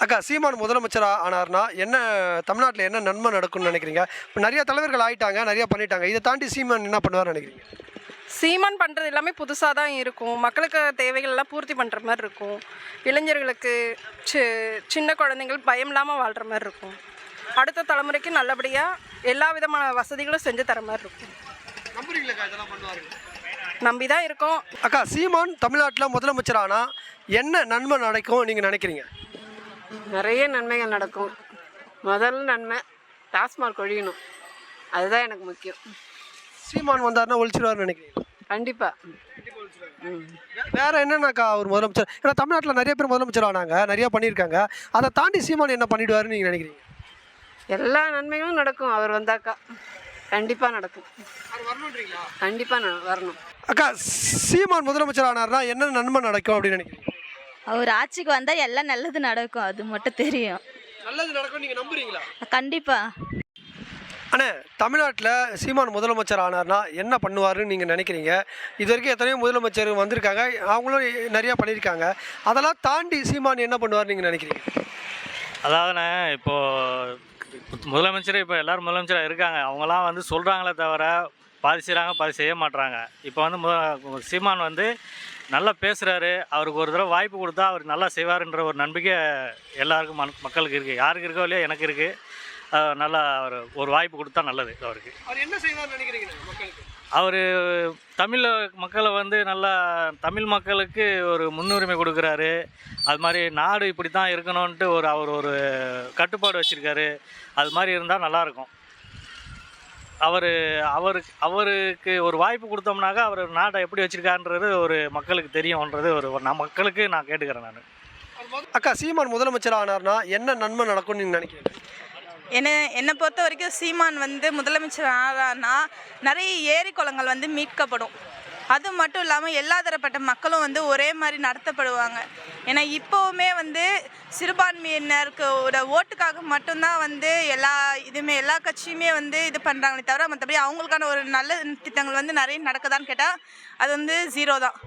அக்கா சீமான் முதலமைச்சர் ஆ- ஆனார்னா என்ன தமிழ்நாட்டில் என்ன நன்மை நடக்கும்னு நினைக்கிறீங்க? இப்போ நிறைய தலைவர்கள் ஆயிட்டாங்க நிறைய பண்ணிட்டாங்க. இதை தாண்டி சீமான் என்ன பண்ணுவார்னு நினைக்கிறீங்க? சீமான் பண்ணுறது எல்லாமே புதுசாக தான் இருக்கும். மக்களுக்கு தேவைகள் எல்லாம் பூர்த்தி பண்ணுற மாதிரி இருக்கும். இளைஞர்களுக்கு சி சின்ன குழந்தைங்கள் பயம் இல்லாமல் வாழ்கிற மாதிரி இருக்கும். அடுத்த தலைமுறைக்கு நல்லபடியாக எல்லா விதமான வசதிகளும் செஞ்சு தர மாதிரி இருக்கும். நம்புறீங்களா இதெல்லாம் பண்ணுவாரு நம்பி தான் இருக்கோம். அக்கா சீமான் தமிழ்நாட்டில் முதலமைச்சர் ஆனா என்ன நன்மை நடக்கும் நீங்கள் நினைக்கிறீங்க? நிறைய நன்மைகள் நடக்கும். முதல் நன்மை டாஸ்மார்க் ஒழியணும். அதுதான் எனக்கு முக்கியம். சீமான் வந்தாருன்னா ஒழிச்சிருவாருன்னு நினைக்கிறீங்க? கண்டிப்பாக வேற என்னன்னாக்கா அவர் முதலமைச்சர்? ஏன்னா தமிழ்நாட்டில் நிறைய பேர் முதலமைச்சர் ஆனாங்க நிறைய பண்ணியிருக்காங்க. அதை தாண்டி சீமான் என்ன பண்ணிடுவாருன்னு நீங்கள் நினைக்கிறீங்க? எல்லா நன்மைகளும் நடக்கும். அவர் வந்தாக்கா கண்டிப்பாக நடக்கும். கண்டிப்பாக வரணும். அக்கா சீமான் முதலமைச்சர் ஆனார்னா என்ன நன்மை நடக்கும் அப்படின்னு நினைக்கிறீங்க? அவர் ஆட்சிக்கு வந்தால் எல்லாம் நல்லது நடக்கும் அது மட்டும் தெரியும். நல்லது நடக்கும் நீங்கள் நம்புறீங்களா? கண்டிப்பாக அண்ணே தமிழ்நாட்டில் சீமான் முதலமைச்சர் ஆனார்னா என்ன பண்ணுவாருன்னு நீங்கள் நினைக்கிறீங்க? இது வரைக்கும் எத்தனையோ முதலமைச்சர் வந்திருக்காங்க அவங்களும் நிறையா பண்ணியிருக்காங்க. அதெல்லாம் தாண்டி சீமான் என்ன பண்ணுவார்னு நீங்கள் நினைக்கிறீங்க? அதாவதுண்ணே இப்போது முதலமைச்சர் இப்போ எல்லாரும் முதலமைச்சராக இருக்காங்க. அவங்களாம் வந்து சொல்கிறாங்களே தவிர பாதி செய்கிறாங்க பாதி செய்ய மாட்றாங்க. இப்போ வந்து முத சீமான் வந்து நல்லா பேசுகிறாரு அவருக்கு ஒரு தடவை வாய்ப்பு கொடுத்தா அவர் நல்லா செய்வாருன்ற ஒரு நம்பிக்கை எல்லாருக்கும் மன் மக்களுக்கு இருக்குது யாருக்கு இருக்கோ இல்லையோ எனக்கு இருக்குது நல்லா அவர் ஒரு வாய்ப்பு கொடுத்தா நல்லது அவருக்கு. அவர் என்ன செய்வார்னு நினைக்கிறீங்க மக்களுக்கு? அவர் தமிழ் மக்களை வந்து நல்லா தமிழ் மக்களுக்கு ஒரு முன்னுரிமை கொடுக்குறாரு. அது மாதிரி நாடு இப்படி தான் இருக்கணும்ன்ட்டு ஒரு அவர் ஒரு கட்டுப்பாடு வச்சுருக்காரு. அது மாதிரி இருந்தால் நல்லாயிருக்கும் அவர் அவருக்கு அவருக்கு ஒரு வாய்ப்பு கொடுத்தோம்னாக்கா அவர் நாட்டை எப்படி வச்சுருக்கான்றது ஒரு மக்களுக்கு தெரியும்ன்றது ஒரு ஒரு நான் மக்களுக்கு நான் கேட்டுக்கிறேன் நான். அக்கா சீமான் முதலமைச்சர் ஆனார்னா என்ன நன்மை நடக்கும்னு நீங்கள் நினைக்கிறீங்க? என்ன என்னை பொறுத்த வரைக்கும் சீமான் வந்து முதலமைச்சர் ஆனார்னா நிறைய ஏரி குளங்கள் வந்து மீட்கப்படும். அது மட்டும் இல்லாமல் எல்லா தரப்பட்ட மக்களும் வந்து ஒரே மாதிரி நடத்தப்படுவாங்க. ஏன்னா இப்போவுமே வந்து சிறுபான்மையினருக்கு ஒரு ஓட்டுக்காக மட்டும்தான் வந்து எல்லா இதுவுமே எல்லா கட்சியுமே வந்து இது பண்ணுறாங்களே தவிர மற்றபடி அவங்களுக்கான ஒரு நல்ல திட்டங்கள் வந்து நிறைய நடக்குதான்னு கேட்டால் அது வந்து ஜீரோ தான்.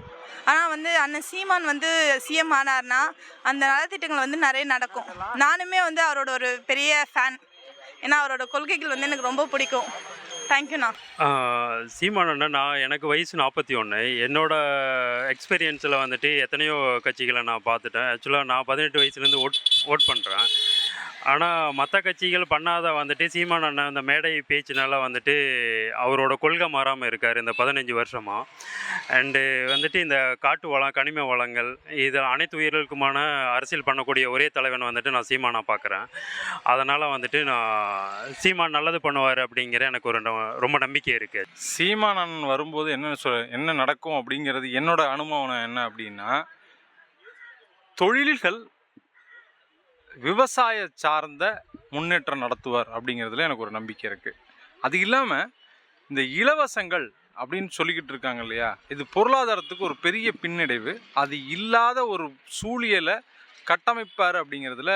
ஆனால் வந்து அண்ணன் சீமான் வந்து சிஎம் ஆனார்னா அந்த நலத்திட்டங்கள் வந்து நிறைய நடக்கும். நானுமே வந்து அவரோட ஒரு பெரிய ஃபேன் ஏன்னா அவரோட கொள்கைகள் வந்து எனக்கு ரொம்ப பிடிக்கும். தேங்க்யூண்ணா. சீமானண்ணா நான் எனக்கு வயசு நாற்பத்தி ஒன்று என்னோட எக்ஸ்பீரியன்ஸில் வந்துட்டு எத்தனையோ கட்சிகளை நான் பார்த்துட்டேன். ஆக்சுவலாக நான் பதினெட்டு வயசுலேருந்து ஓட் ஓட் பண்ணுறேன் ஆனால் மற்ற கட்சிகள் பண்ணாத வந்துட்டு சீமான் அண்ணன் இந்த மேடை பேச்சுனால வந்துட்டு அவரோட கொள்கை மாறாமல் இருக்கார் இந்த பதினஞ்சு வருஷமாக அண்டு வந்துட்டு இந்த காட்டு வளம் கனிம வளங்கள் இது அனைத்து உயிர்களுக்குமான அரசியல் பண்ணக்கூடிய ஒரே தலைவன் வந்துட்டு நான் சீமானா பார்க்குறேன் அதனால் வந்துட்டு நான் சீமான் நல்லது பண்ணுவார் அப்படிங்கிற எனக்கு ஒரு ந- ரொம்ப நம்பிக்கை இருக்குது சீமானன் வரும்போது என்ன சொல் என்ன நடக்கும் அப்படிங்கிறது என்னோட அனுபவம் என்ன அப்படின்னா தொழில்கள் விவசாய சார்ந்த முன்னேற்றம் நடத்துவார் அப்படிங்கிறதுல எனக்கு ஒரு நம்பிக்கை இருக்குது அது இல்லாமல் இந்த இலவசங்கள் அப்படின்னு சொல்லிக்கிட்டு இருக்காங்க இல்லையா? இது பொருளாதாரத்துக்கு ஒரு பெரிய பின்னடைவு. அது இல்லாத ஒரு சூழியலை கட்டமைப்பார் அப்படிங்கிறதுல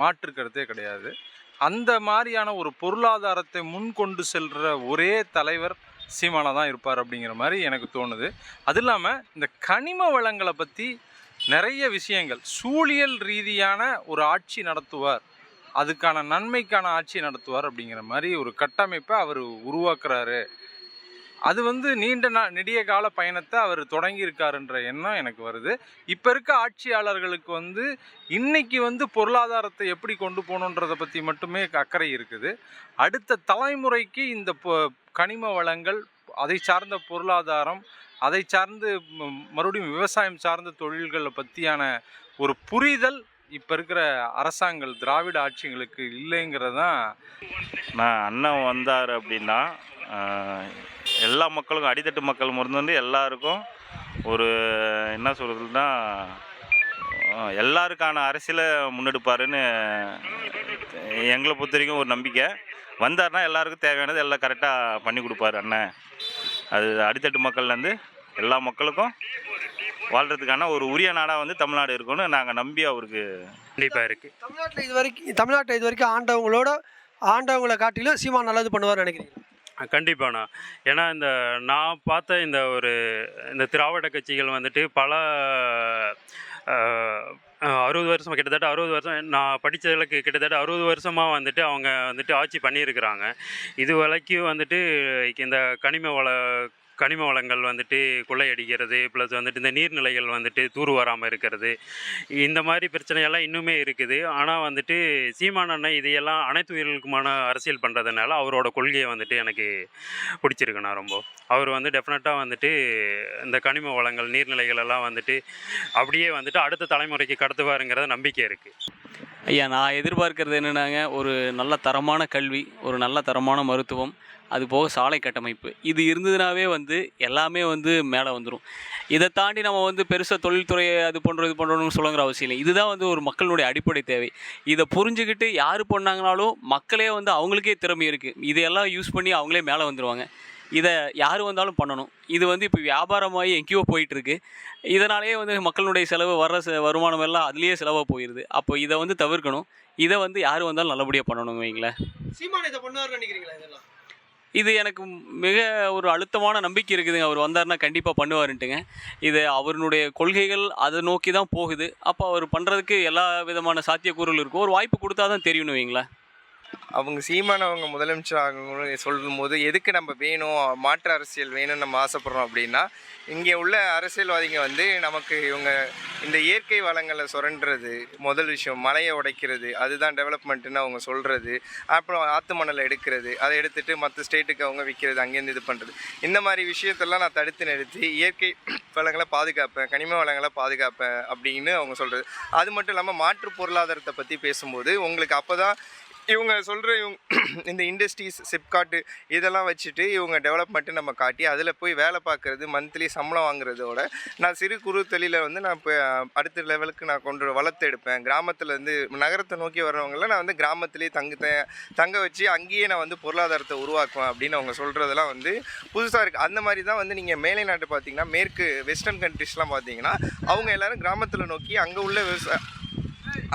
மாற்று கருத்தே கிடையாது. அந்த மாதிரியான ஒரு பொருளாதாரத்தை முன்கொண்டு செல்கிற ஒரே தலைவர் சீமானா தான் இருப்பார் அப்படிங்கிற மாதிரி எனக்கு தோணுது. அது இல்லாமல் இந்த கனிம வளங்களை பற்றி நிறைய விஷயங்கள். சூழியல் ரீதியான ஒரு ஆட்சி நடத்துவார். அதுக்கான நன்மைக்கான ஆட்சி நடத்துவார் அப்படிங்கிற மாதிரி ஒரு கட்டமைப்பை அவர் உருவாக்குறாரு. அது வந்து நீண்ட நா நெடிய கால பயணத்தை அவர் தொடங்கியிருக்காருன்ற எண்ணம் எனக்கு வருது. இப்போ இருக்க ஆட்சியாளர்களுக்கு வந்து இன்னைக்கு வந்து பொருளாதாரத்தை எப்படி கொண்டு போகணுன்றதை பற்றி மட்டுமே அக்கறை இருக்குது. அடுத்த தலைமுறைக்கு இந்த கனிம வளங்கள் அதை சார்ந்த பொருளாதாரம் அதை சார்ந்து மறுபடியும் விவசாயம் சார்ந்த தொழில்களை பற்றியான ஒரு புரிதல் இப்போ இருக்கிற அரசாங்கள் திராவிட ஆட்சிகளுக்கு இல்லைங்கிறது தான் நான் அண்ணன் வந்தார் அப்படின்னா எல்லா மக்களுக்கும் அடித்தட்டு மக்கள் முதந்து எல்லாருக்கும் ஒரு என்ன சொல்கிறதுனா எல்லாருக்கான அரசியலை முன்னெடுப்பாருன்னு எங்களை பொறுத்த வரைக்கும் ஒரு நம்பிக்கை. வந்தார்னா எல்லாருக்கும் தேவையானது எல்லாம் கரெக்டாக பண்ணி கொடுப்பாரு அண்ணன். அது அடித்தட்டு மக்கள்லேருந்து எல்லா மக்களுக்கும் வாழ்கிறதுக்கான ஒரு உரிய நாடாக வந்து தமிழ்நாடு இருக்கும்னு நாங்கள் நம்பி அவருக்கு கண்டிப்பாக இருக்குது தமிழ்நாட்டில் இது வரைக்கும் தமிழ்நாட்டை இது வரைக்கும் ஆண்டவங்களோட ஆண்டவங்களை காட்டிலும் சீமான் நல்லது பண்ணுவார்னு நினைக்கிறீங்க கண்டிப்பாண்ணா. ஏன்னா இந்த நான் பார்த்த இந்த ஒரு இந்த திராவிட கட்சிகள் வந்துட்டு பல அறுபது வருஷம் கிட்டத்தட்ட அறுபது வருஷம் நான் படித்ததுக்கு கிட்டத்தட்ட அறுபது வருஷமாக வந்துட்டு அவங்க வந்துட்டு ஆட்சி பண்ணியிருக்கிறாங்க. இது வரைக்கும் வந்துட்டு இந்த கனிம வள கனிம வளங்கள் வந்துட்டு கொள்ளையடிக்கிறது ப்ளஸ் வந்துட்டு இந்த நீர்நிலைகள் வந்துட்டு தூர் வராமல் இருக்கிறது. இந்த மாதிரி பிரச்சனையெல்லாம் இன்னுமே இருக்குது. ஆனால் வந்துட்டு சீமான் அண்ணன் இதையெல்லாம் அனைத்து உயிர்களுக்குமான அரசியல் பண்ணுறதுனால அவரோட கொள்கையை வந்துட்டு எனக்கு பிடிச்சிருக்குண்ணா ரொம்ப. அவர் வந்து டெஃபினட்டாக வந்துட்டு இந்த கனிம வளங்கள் நீர்நிலைகள் எல்லாம் வந்துட்டு அப்படியே வந்துட்டு அடுத்த தலைமுறைக்கு கடத்துவாருங்கிற நம்பிக்கை இருக்குது ஐயா நான் எதிர்பார்க்கறது என்னென்னாங்க ஒரு நல்ல தரமான கல்வி ஒரு நல்ல தரமான மருத்துவம் அது போக சாலை கட்டமைப்பு. இது இருந்ததுனாவே வந்து எல்லாமே வந்து மேலே வந்துடும் இதை தாண்டி நம்ம வந்து பெருசாக தொழில்துறையை அது பண்ணுறது இது பண்ணுறோம்னு சொல்லுங்கிற அவசியம் இல்லை. இதுதான் வந்து ஒரு மக்களுடைய அடிப்படை தேவை. இதை புரிஞ்சுக்கிட்டு யார் பண்ணாங்கனாலும் மக்களே வந்து அவங்களுக்கே திறமை இருக்குது இதையெல்லாம் யூஸ் பண்ணி அவங்களே மேலே வந்துடுவாங்க இதை யார் வந்தாலும் பண்ணணும். இது வந்து இப்போ வியாபாரமாகி எங்கேயோ போயிட்டுருக்கு. இதனாலேயே வந்து மக்களுடைய செலவு வர்ற செ- வருமானம் எல்லாம் அதுலேயே செலவாக போயிடுது அப்போ இதை வந்து தவிர்க்கணும். இதை வந்து யார் வந்தாலும் நல்லபடியாக பண்ணணும் வைங்களேன். சீமான் இதை நினைக்கிறீங்களா இதெல்லாம்? இது எனக்கு மிக ஒரு அழுத்தமான நம்பிக்கை இருக்குதுங்க. அவர் வந்தாருன்னா கண்டிப்பாக பண்ணுவாருன்ட்டுங்க. இது அவருடைய கொள்கைகள் அதை நோக்கி தான் போகுது. அப்போ அவர் பண்ணுறதுக்கு எல்லா விதமான சாத்தியக்கூறுகள் இருக்கும். ஒரு வாய்ப்பு கொடுத்தா தான் தெரியணும் வைங்களேன். அவங்க சீமான் அவங்க முதலமைச்சர் ஆகணும்னு சொல்லும் போது எதுக்கு நம்ம வேணும் மாற்று அரசியல் வேணும்னு நம்ம ஆசைப்படுறோம் அப்படின்னா இங்கே உள்ள அரசியல்வாதிங்க வந்து நமக்கு இவங்க இந்த இயற்கை வளங்களை சுரண்டுறது முதல் விஷயம் மலையை உடைக்கிறது அதுதான் டெவலப்மெண்ட்டுன்னு அவங்க சொல்கிறது அப்புறம் ஆற்று மணலை எடுக்கிறது அதை எடுத்துட்டு மற்ற ஸ்டேட்டுக்கு அவங்க விற்கிறது அங்கேருந்து இது பண்ணுறது இந்த மாதிரி விஷயத்தெல்லாம் நான் தடுத்து நிறுத்தி இயற்கை வளங்களை பாதுகாப்பேன் கனிம வளங்களை பாதுகாப்பேன் அப்படின்னு அவங்க சொல்கிறது அது மட்டும் இல்லாமல் மாற்று பொருளாதாரத்தை பற்றி பேசும்போது உங்களுக்கு அப்போ தான் இவங்க சொல்கிற இவங்க இந்த இண்டஸ்ட்ரீஸ் சிப்காட்டு இதெல்லாம் வச்சுட்டு இவங்க டெவலப்மெண்ட்டு நம்ம காட்டி அதில் போய் வேலை பார்க்குறது மந்த்லி சம்பளம் வாங்குறதோட நான் சிறு குறு தொழிலை வந்து நான் இப்போ அடுத்த லெவலுக்கு நான் கொண்டு வளர்த்து எடுப்பேன். கிராமத்துலேருந்து நகரத்தை நோக்கி வர்றவங்கள நான் வந்து கிராமத்துலேயே தங்க தங்க வச்சு அங்கேயே நான் வந்து பொருளாதாரத்தை உருவாக்குவேன் அப்படின்னு அவங்க சொல்கிறதெல்லாம் வந்து புதுசாக இருக்குது அந்த மாதிரி தான் வந்து நீங்கள் மேலை நாட்டு பார்த்தீங்கன்னா மேற்கு வெஸ்டர்ன் கண்ட்ரிஸ்லாம் பார்த்தீங்கன்னா அவங்க எல்லாரும் கிராமத்தில் நோக்கி அங்கே உள்ள விவசாய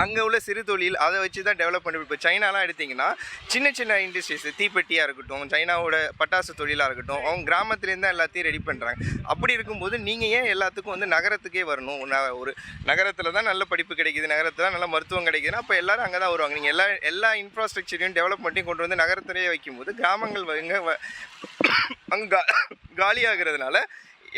அங்கே உள்ள சிறு தொழில் அதை வச்சு தான் டெவலப் பண்ணி இப்போ சைனாலாம் எடுத்திங்கன்னா சின்ன சின்ன இண்டஸ்ட்ரீஸ் தீப்பெட்டியாக இருக்கட்டும் சைனாவோட பட்டாசு தொழிலாக இருக்கட்டும் அவங்க கிராமத்துலேருந்து தான் எல்லாத்தையும் ரெடி பண்ணுறாங்க அப்படி இருக்கும்போது நீங்கள் ஏன் எல்லாத்துக்கும் வந்து நகரத்துக்கே வரணும்? ஒரு நகரத்தில் தான் நல்ல படிப்பு கிடைக்குது நகரத்தில் தான் நல்ல மருத்துவம் கிடைக்குதுன்னா அப்போ எல்லாரும் அங்கே தான் வருவாங்க. நீங்கள் எல்லா எல்லா இன்ஃப்ராஸ்ட்ரக்சரையும் டெவலப்மெண்ட்டையும் கொண்டு வந்து நகரத்திலேயே வைக்கும்போது கிராமங்கள் எங்கே அங்கே காலியாகிறதுனால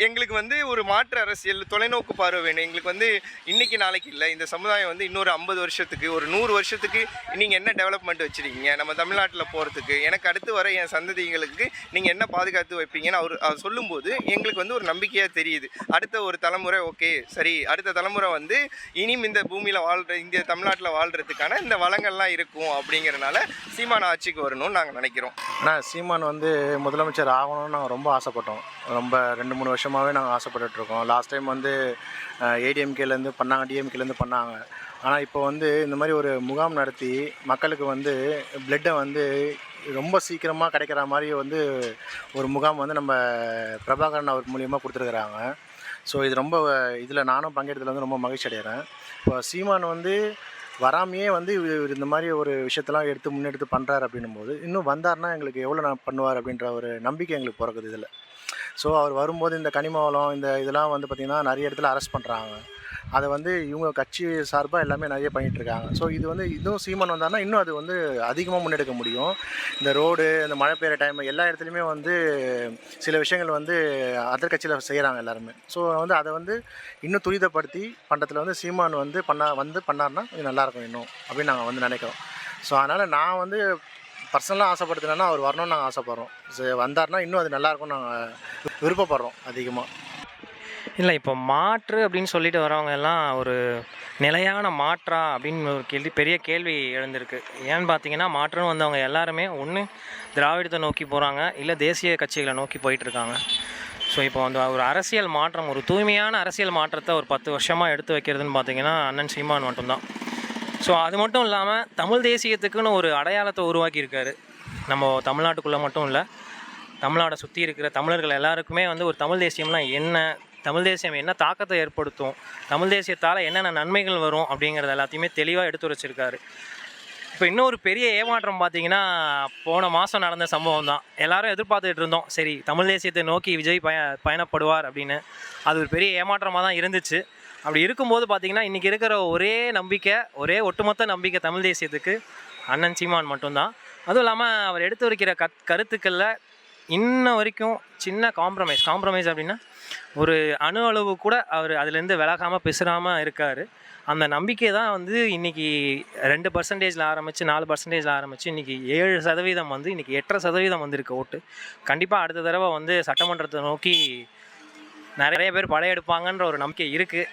எங்களுக்கு வந்து ஒரு மாற்று அரசியல் தொலைநோக்கு பார்வை வேணும். எங்களுக்கு வந்து இன்னைக்கு நாளைக்கு இல்லை. இந்த சமுதாயம் வந்து இன்னொரு ஐம்பது வருஷத்துக்கு ஒரு நூறு வருஷத்துக்கு நீங்கள் என்ன டெவலப்மெண்ட் வச்சுருக்கீங்க? நம்ம தமிழ்நாட்டில் போகிறதுக்கு எனக்கு அடுத்து வர என் சந்ததிகளுக்கு நீங்கள் என்ன பாதுகாத்து வைப்பீங்கன்னு அவர் அவர் சொல்லும்போது எங்களுக்கு வந்து ஒரு நம்பிக்கையாக தெரியுது. அடுத்த ஒரு தலைமுறை ஓகே சரி அடுத்த தலைமுறை வந்து இனியும் இந்த பூமியில் வாழ்கிற இந்திய தமிழ்நாட்டில் வாழ்கிறதுக்கான இந்த வளங்கள்லாம் இருக்கும் அப்படிங்கிறனால சீமான ஆட்சிக்கு வரணும்னு நாங்கள் நினைக்கிறோம். ஆனால் சீமான் வந்து முதலமைச்சர் ஆகணும்னு நாங்கள் ரொம்ப ஆசைப்பட்டோம். ரொம்ப ரெண்டு மூணு வருஷமாகவே நாங்கள் ஆசைப்பட்டுட்ருக்கோம். லாஸ்ட் டைம் வந்து ஏடிஎம்கேலேருந்து பண்ணாங்க டிஎம்கேலேருந்து பண்ணாங்க. ஆனால் இப்போ வந்து இந்த மாதிரி ஒரு முகாம் நடத்தி மக்களுக்கு வந்து பிளட்டை வந்து ரொம்ப சீக்கிரமாக கிடைக்கிற மாதிரி வந்து ஒரு முகாம் வந்து நம்ம பிரபாகரன் அவர் மூலியமாக கொடுத்துருக்குறாங்க. ஸோ இது ரொம்ப இதில் நானும் பங்கெடுத்ததுல வந்து ரொம்ப மகிழ்ச்சி அடைகிறேன். இப்போ சீமான் வந்து வராமையே வந்து இவர் இவர் இந்த மாதிரி ஒரு விஷயத்தெல்லாம் எடுத்து முன்னெடுத்து பண்ணுறாரு அப்படின்னும் போது இன்னும் வந்தாருன்னா எங்களுக்கு எவ்வளோ நான் பண்ணுவார் அப்படின்ற ஒரு நம்பிக்கை எங்களுக்கு பிறக்குது இதில். ஸோ அவர் வரும்போது இந்த கனிம வளம் இந்த இதெல்லாம் வந்து பார்த்திங்கன்னா நிறைய இடத்துல அரெஸ்ட் பண்ணுறாங்க அதை வந்து இவங்க கட்சி சார்பாக எல்லாமே நிறைய பண்ணிகிட்டு இருக்காங்க. ஸோ இது வந்து இதுவும் சீமான் வந்தாருன்னா இன்னும் அது வந்து அதிகமாக முன்னெடுக்க முடியும். இந்த ரோடு இந்த மழை பெய்கிற டைம் எல்லா இடத்துலையுமே வந்து சில விஷயங்கள் வந்து அதர் கட்சியில் செய்கிறாங்க எல்லாருமே. ஸோ வந்து அதை வந்து இன்னும் துரிதப்படுத்தி பண்ணுறதுல வந்து சீமான் வந்து பண்ணா வந்து பண்ணாருன்னா இது நல்லாயிருக்கும் இன்னும் அப்படின்னு நாங்கள் வந்து நினைக்கிறோம். ஸோ அதனால் நான் வந்து பர்சனலாக ஆசைப்படுத்தினா அவர் வரணும்னு நாங்கள் ஆசைப்பட்றோம். ஸோ வந்தாருன்னா இன்னும் அது நல்லாயிருக்கும் நாங்கள் விருப்பப்படுறோம் அதிகமாக இல்லை இப்போ மாற்று அப்படின்னு சொல்லிட்டு வரவங்க எல்லாம் ஒரு நிலையான மாற்றா அப்படின்னு ஒரு கேள்வி பெரிய கேள்வி எழுந்திருக்கு. ஏன்னு பார்த்தீங்கன்னா மாற்றுன்னு வந்தவங்க எல்லாருமே ஒன்று திராவிடத்தை நோக்கி போகிறாங்க இல்லை தேசிய கட்சிகளை நோக்கி போயிட்டுருக்காங்க. ஸோ இப்போ அந்த ஒரு அரசியல் மாற்றம் ஒரு தூய்மையான அரசியல் மாற்றத்தை ஒரு பத்து வருஷமாக எடுத்து வைக்கிறதுன்னு பார்த்தீங்கன்னா அண்ணன் சீமான் மட்டும்தான். ஸோ அது மட்டும் இல்லாமல் தமிழ் தேசியத்துக்குன்னு ஒரு அடையாளத்தை உருவாக்கியிருக்காரு. நம்ம தமிழ்நாட்டுக்குள்ளே மட்டும் இல்லை தமிழ்நாடை சுற்றி இருக்கிற தமிழர்கள் எல்லாருக்குமே வந்து ஒரு தமிழ் தேசியம்னா என்ன தமிழ் தேசியம் என்ன தாக்கத்தை ஏற்படுத்தும் தமிழ் தேசியத்தால் என்னென்ன நன்மைகள் வரும் அப்படிங்கிறது எல்லாத்தையுமே தெளிவாக எடுத்து வச்சிருக்காரு. இப்போ இன்னொரு பெரிய ஏமாற்றம் பார்த்தீங்கன்னா போன மாதம் நடந்த சம்பவம் தான். எல்லாரும் எதிர்பார்த்துட்டு இருந்தோம் சரி தமிழ் தேசியத்தை நோக்கி விஜய் பய பயணப்படுவார் அப்படின்னு. அது ஒரு பெரிய ஏமாற்றமாக தான் இருந்துச்சு. அப்படி இருக்கும்போது பார்த்தீங்கன்னா இன்றைக்கி இருக்கிற ஒரே நம்பிக்கை ஒரே ஒட்டுமொத்த நம்பிக்கை தமிழ் தேசியத்துக்கு அண்ணன் சீமான் மட்டும்தான். அதுவும் இல்லாமல் அவர் எடுத்து வைக்கிற கத் கருத்துக்களில் இன்ன வரைக்கும் சின்ன காம்ப்ரமைஸ் காம்ப்ரமைஸ் அப்படின்னா ஒரு அணு அளவு கூட அவர் அதுலேருந்து விலகாமல் பிசுறாமல் இருக்கார். அந்த நம்பிக்கை தான் வந்து இன்றைக்கி ரெண்டு பர்சன்டேஜில் ஆரம்பித்து நாலு பர்சன்டேஜில் ஆரம்பித்து இன்றைக்கி ஏழு சதவீதம் வந்து இன்றைக்கி எட்டரை சதவீதம் வந்திருக்கு ஓட்டு. கண்டிப்பாக அடுத்த தடவை வந்து சட்டமன்றத்தை நோக்கி நிறைய பேர் படையெடுப்பாங்கன்ற ஒரு நம்பிக்கை இருக்குது